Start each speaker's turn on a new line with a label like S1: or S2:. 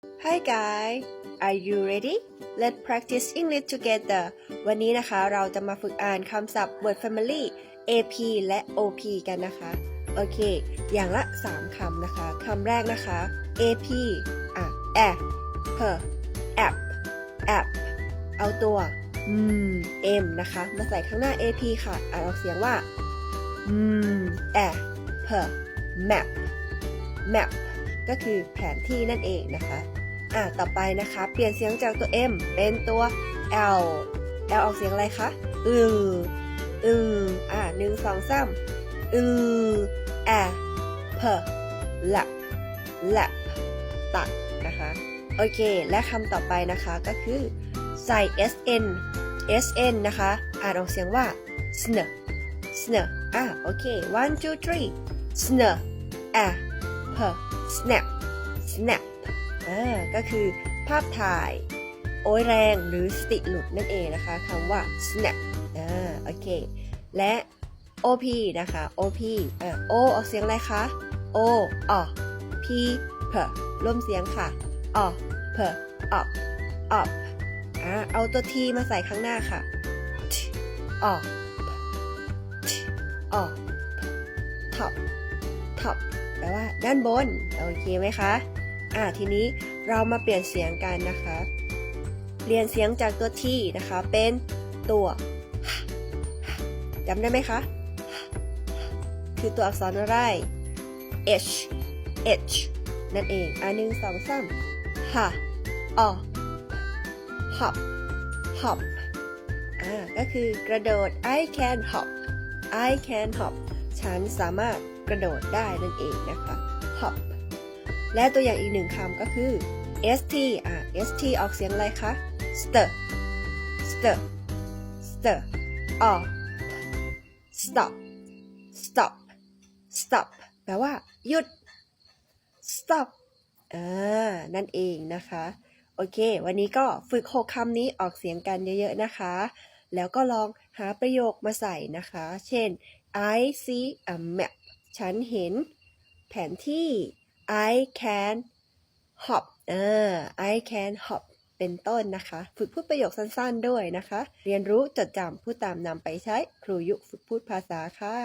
S1: Hi guys are you ready let's practice English together วันนี้นะคะเราจะมาฝึกอ่านคำศัพท์ word family AP และ OP กันนะคะ โอเค อย่างละ 3คำนะคะคำแรกนะคะ AP อะ a per app app เอาตัวอืม M นะคะ มาใส่ข้างหน้า AP ค่ะ อ่านออกเสียงว่าอืม a per map map ก็คือแผนที่นั่นเองนะคะอะต่อไปนะคะ เปลี่ยนเสียงจากตัว M เป็นตัว L L ออกเสียงอะไรคะอืออืออะหนึ่งสองสามอือแอเพลับลับตัดนะคะโอเค และคำต่อไปนะคะก็คือใส่ sn sn นะคะ อ่านออกเสียงว่า sn sn อะโอเค one two three sn a p snap snap อ่าก็คือภาพถ่าย โอยแรงหรือสติหลุดนั่นเองนะคะคำว่า snap อ่าโอเค และ op นะคะ op อ่า o ออกเสียงอะไรคะ o ออ p p ร่วมเสียงค่ะออ p ออกออกอ่าเอาตัว t มาใส่ข้างหน้าค่ะ t ออก t ออก top top แปลว่าด้านบน โอเคไหมคะ อ่าทีนี้เรามาเปลี่ยนเสียงกันนะคะ เปลี่ยนเสียงจากตัวที่นะคะ เป็นตัวจำได้ไหมคะ คือตัวอักษรอะไร h h นั่นเองอันหนึ่งสองสามฮะออ hop hop อ่าก็คือกระโดด I can hop I can hop ฉันสามารถกระโดดได้นั่นเองนะคะ hop และตัวอย่างอีกหนึ่งคำก็คือ st อ่า st ออกเสียงอะไรคะ stir stir stir off stop stop stop แปลว่า หยุด stop อ่า นั่นเองนะคะ โอเค วันนี้ก็ฝึกหกคำนี้ออกเสียงกันเยอะๆนะคะ แล้วก็ลองหาประโยคมาใส่นะคะ เช่น I see a map ฉันเห็นแผนที่ I can hop เออ I can hop เป็นต้นนะคะ ฝึกพูดประโยคสั้นๆด้วยนะคะ เรียนรู้จดจำพูดตามนำไปใช้ ครูยุฝึกพูดภาษาค่ะ